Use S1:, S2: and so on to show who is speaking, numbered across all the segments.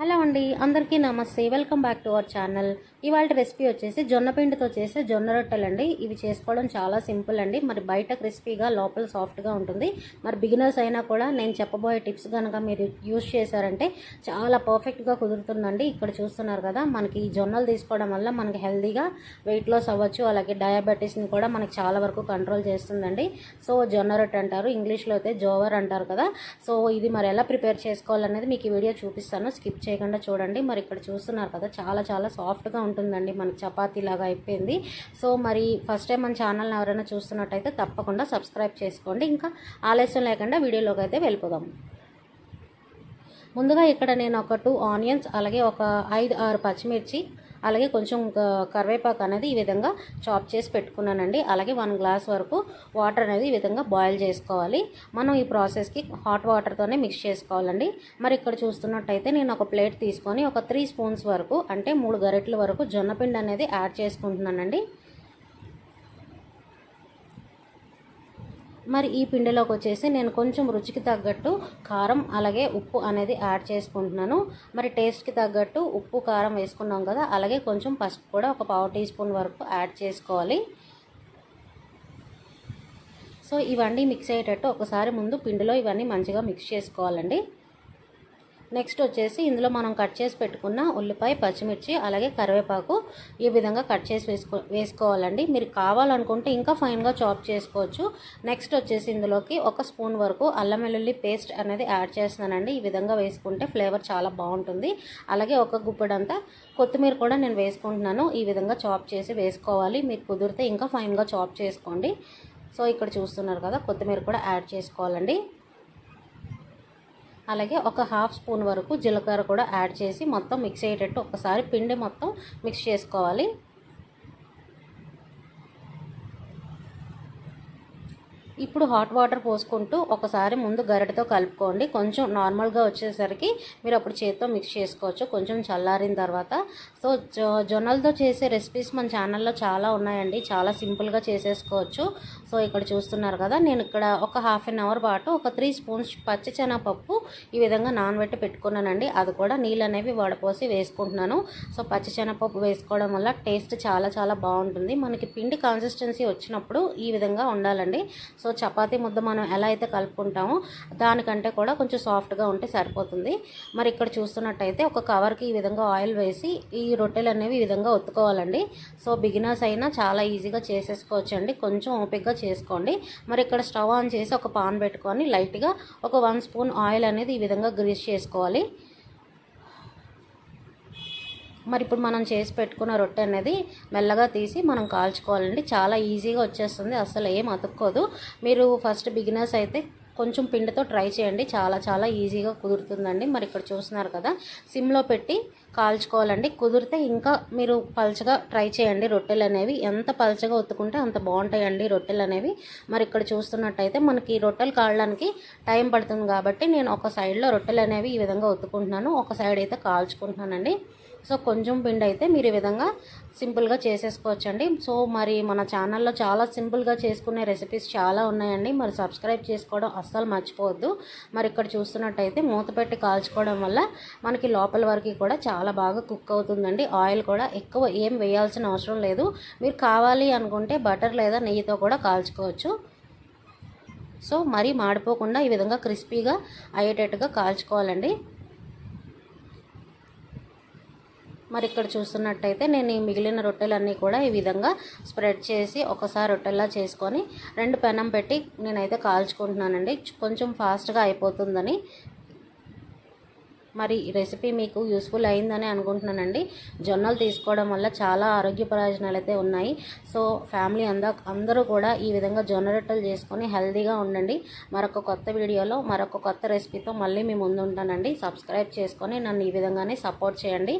S1: Hello అండి అందరికీ నమస్తే. Welcome back to our channel ఇవాళ రెసిపీ వచ్చేసి జొన్న పిండితో చేసే జొన్న రొట్టెలు అండి ఇవి చేసుకోవడం చాలా సింపుల్ అండి. మరి బయట క్రిస్పీగా లోపల సాఫ్ట్గా ఉంటుంది. మరి బిగినర్స్ అయినా కూడా నేను చెప్పబోయే టిప్స్ కనుక మీరు యూజ్ చేశారంటే చాలా పర్ఫెక్ట్గా కుదురుతుందండి. ఇక్కడ చూస్తున్నారు కదా మనకి ఈ జొన్నలు తీసుకోవడం వల్ల మనకి హెల్తీగా వెయిట్ లాస్ అవ్వచ్చు. అలాగే డయాబెటీస్ని కూడా మనకి చాలా వరకు కంట్రోల్ చేస్తుందండి. సో జొన్న రొట్టె అంటారు. ఇంగ్లీష్లో అయితే జోవర్ అంటారు కదా. సో ఇది మరి ఎలా ప్రిపేర్ చేసుకోవాలనేది మీకు ఈ వీడియో చూపిస్తాను. స్కిప్ చేయకుండా చూడండి. మరి ఇక్కడ చూస్తున్నారు కదా చాలా చాలా సాఫ్ట్గా ఉంటుందండి మనకి చపాతీ లాగా అయిపోయింది. సో మరి ఫస్ట్ టైం మన ఛానల్ని ఎవరైనా చూస్తున్నట్టయితే తప్పకుండా సబ్స్క్రైబ్ చేసుకోండి. ఇంకా ఆలస్యం లేకుండా వీడియోలోకి అయితే వెళ్ళిపోదాం. ముందుగా ఇక్కడ నేను ఒక టూ ఆనియన్స్ అలాగే ఒక ఐదు ఆరు పచ్చిమిర్చి అలాగే కొంచెం కరివేపాకు అనేది ఈ విధంగా చాప్ చేసి పెట్టుకున్నానండి. అలాగే వన్ గ్లాస్ వరకు వాటర్ అనేది ఈ విధంగా బాయిల్ చేసుకోవాలి. మనం ఈ ప్రాసెస్కి హాట్ వాటర్తోనే మిక్స్ చేసుకోవాలండి. మరి ఇక్కడ చూస్తున్నట్టయితే నేను ఒక ప్లేట్ తీసుకొని ఒక త్రీ స్పూన్స్ వరకు అంటే మూడు గరెట్ల వరకు జొన్నపిండి అనేది యాడ్ చేసుకుంటున్నానండి. మరి ఈ పిండిలోకి వచ్చేసి నేను కొంచెం రుచికి తగ్గట్టు కారం అలాగే ఉప్పు అనేది యాడ్ చేసుకుంటున్నాను. మరి టేస్ట్కి తగ్గట్టు ఉప్పు కారం వేసుకున్నాం కదా అలాగే కొంచెం పసుపు కూడా ఒక పావు టీ స్పూన్ వరకు యాడ్ చేసుకోవాలి. సో ఇవన్నీ మిక్స్ అయ్యేటట్టు ఒకసారి ముందు పిండిలో ఇవన్నీ మంచిగా మిక్స్ చేసుకోవాలండి. నెక్స్ట్ వచ్చేసి ఇందులో మనం కట్ చేసి పెట్టుకున్న ఉల్లిపాయ పచ్చిమిర్చి అలాగే కరివేపాకు ఈ విధంగా కట్ చేసి వేసుకో వేసుకోవాలండి. మీరు కావాలనుకుంటే ఇంకా ఫైన్గా చాప్ చేసుకోవచ్చు. నెక్స్ట్ వచ్చేసి ఇందులోకి ఒక స్పూన్ వరకు అల్లం వెల్లుల్లి పేస్ట్ అనేది యాడ్ చేస్తున్నానండి. ఈ విధంగా వేసుకుంటే ఫ్లేవర్ చాలా బాగుంటుంది. అలాగే ఒక గుప్పెడంతా కొత్తిమీర కూడా నేను వేసుకుంటున్నాను. ఈ విధంగా చాప్ చేసి వేసుకోవాలి. మీకు కుదిరితే ఇంకా ఫైన్గా చాప్ చేసుకోండి. సో ఇక్కడ చూస్తున్నారు కదా కొత్తిమీర కూడా యాడ్ చేసుకోవాలండి. అలాగే ఒక హాఫ్ స్పూన్ వరకు జీలకర్ర కూడా యాడ్ చేసి మొత్తం మిక్స్ అయ్యేటట్టు ఒకసారి పిండి మొత్తం మిక్స్ చేసుకోవాలి. ఇప్పుడు హాట్ వాటర్ పోసుకుంటూ ఒకసారి ముందు గరిటతో కలుపుకోండి. కొంచెం నార్మల్గా వచ్చేసరికి మీరు అప్పుడు చేతితో మిక్స్ చేసుకోవచ్చు. కొంచెం చల్లారిన తర్వాత. సో జొన్నలతో చేసే రెసిపీస్ మన ఛానల్లో చాలా ఉన్నాయండి. చాలా సింపుల్గా చేసేసుకోవచ్చు. సో ఇక్కడ చూస్తున్నారు కదా నేను ఇక్కడ ఒక హాఫ్ అన్ అవర్ పాటు ఒక త్రీ స్పూన్స్ పచ్చిశనగపప్పు ఈ విధంగా నానబెట్టి పెట్టుకున్నానండి. అది కూడా నీళ్ళు అనేవి వడపోసి వేసుకుంటున్నాను. సో పచ్చిశనగపప్పు వేసుకోవడం వల్ల టేస్ట్ చాలా చాలా బాగుంటుంది. మనకి పిండి కన్సిస్టెన్సీ వచ్చినప్పుడు ఈ విధంగా ఉండాలండి. సో సో చపాతీ ముద్ద మనం ఎలా అయితే కలుపుకుంటామో దానికంటే కూడా కొంచెం సాఫ్ట్గా ఉంటే సరిపోతుంది. మరి ఇక్కడ చూస్తున్నట్టయితే ఒక కవర్కి ఈ విధంగా ఆయిల్ వేసి ఈ రొట్టెలు అనేవి ఈ విధంగా ఒత్తుకోవాలండి. సో బిగినర్స్ అయినా చాలా ఈజీగా చేసేసుకోవచ్చు అండి కొంచెం ఓపిక్గా చేసుకోండి. మరి ఇక్కడ స్టవ్ ఆన్ చేసి ఒక పాన్ పెట్టుకొని లైట్గా ఒక వన్ స్పూన్ ఆయిల్ అనేది ఈ విధంగా గ్రీస్ చేసుకోవాలి. మరి ఇప్పుడు మనం చేసి పెట్టుకున్న రొట్టె అనేది మెల్లగా తీసి మనం కాల్చుకోవాలండి. చాలా ఈజీగా వచ్చేస్తుంది. అసలు ఏం అతుక్కోదు. మీరు ఫస్ట్ బిగినర్స్ అయితే కొంచెం పిండితో ట్రై చేయండి. చాలా చాలా ఈజీగా కుదురుతుందండి. మరి ఇక్కడ చూస్తున్నారు కదా సిమ్లో పెట్టి కాల్చుకోవాలండి. కుదిరితే ఇంకా మీరు పల్చగా ట్రై చేయండి. రొట్టెలు అనేవి ఎంత పల్చగా ఒత్తుకుంటే అంత బాగుంటాయండి రొట్టెలు అనేవి. మరి ఇక్కడ చూస్తున్నట్టయితే మనకి రొట్టెలు కాలడానికి టైం పడుతుంది కాబట్టి నేను ఒక సైడ్లో రొట్టెలు అనేవి ఈ విధంగా ఒత్తుకుంటున్నాను. ఒక సైడ్ అయితే కాల్చుకుంటున్నానండి. సో కొంచెం పిండి అయితే మీరు ఈ విధంగా సింపుల్గా చేసేసుకోవచ్చండి. సో మరి మన ఛానల్లో చాలా సింపుల్గా చేసుకునే రెసిపీస్ చాలా ఉన్నాయండి. మరి సబ్స్క్రైబ్ చేసుకోవడం అస్సలు మర్చిపోవద్దు. మరి ఇక్కడ చూస్తున్నట్టయితే మూత పెట్టి కాల్చుకోవడం వల్ల మనకి లోపల వరకు కూడా చాలా బాగా కుక్ అవుతుందండి. ఆయిల్ కూడా ఎక్కువ ఏం వేయాల్సిన అవసరం లేదు. మీరు కావాలి అనుకుంటే బటర్ లేదా నెయ్యితో కూడా కాల్చుకోవచ్చు. సో మరీ మాడిపోకుండా ఈ విధంగా క్రిస్పీగా అయ్యేటట్టుగా కాల్చుకోవాలండి. మరి ఇక్కడ చూస్తున్నట్టయితే నేను ఈ మిగిలిన రొట్టెలన్నీ కూడా ఈ విధంగా స్ప్రెడ్ చేసి ఒకసారి రొట్టెల్లా చేసుకొని రెండు పెనం పెట్టి నేనైతే కాల్చుకుంటున్నానండి. కొంచెం ఫాస్ట్గా అయిపోతుందని మరి ఈ రెసిపీ మీకు యూస్ఫుల్ అయిందని అనుకుంటున్నానండి. జొన్నలు తీసుకోవడం వల్ల చాలా ఆరోగ్య ప్రయోజనాలు అయితే ఉన్నాయి. సో ఫ్యామిలీ అందా అందరూ కూడా ఈ విధంగా జొన్న రొట్టెలు చేసుకొని హెల్తీగా ఉండండి. మరొక కొత్త వీడియోలో మరొక కొత్త రెసిపీతో మళ్ళీ మీ ముందు ఉంటానండి. సబ్స్క్రైబ్ చేసుకొని నన్ను ఈ విధంగానే సపోర్ట్ చేయండి.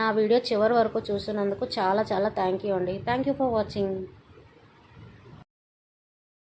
S1: నా వీడియో చివరి వరకు చూసినందుకు చాలా చాలా థ్యాంక్ యూ అండి. Thank you for watching